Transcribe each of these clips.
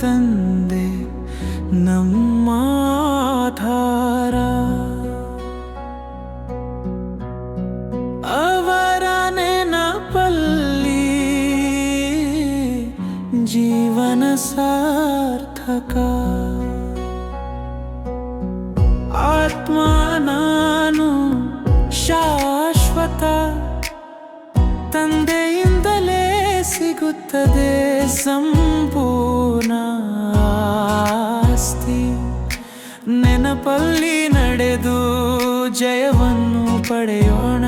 तन्दि न मा धार। अवरेन पल्ली जीवन ಸಿಗುತ್ತದೆ ಸಂಪೂರ್ಣ ಆಸ್ತಿ. ನೆನಪಲ್ಲಿ ನಡೆದು ಜಯವನ್ನು ಪಡೆಯೋಣ.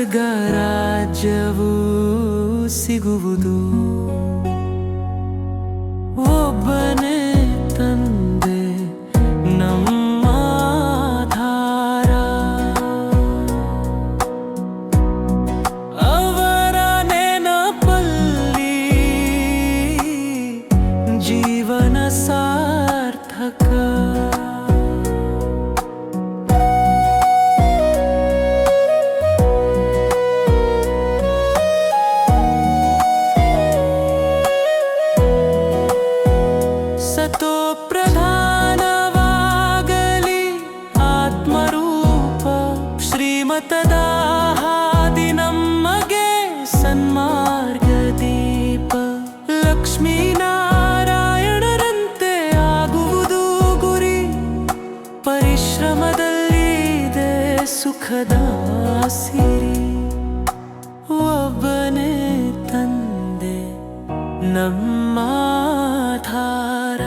ಸ್ವರ್ಗ ರಾಜ್ಯವೂ ಸಿಗುವುದು. ಶ್ರೀಮತದ ಹಾದಿ ನಮಗೆ ಸನ್ಮಾರ್ಗ ದೀಪ. ಲಕ್ಷ್ಮೀನಾರಾಯಣರಂತೆ ಆಗುವುದು ಗುರಿ. ಪರಿಶ್ರಮದಲ್ಲಿದೆ ಸುಖದ ಸಿರಿ. ಒಬ್ಬನೇ ತಂದೆ, ನಮ್ಮ ಆಧಾರ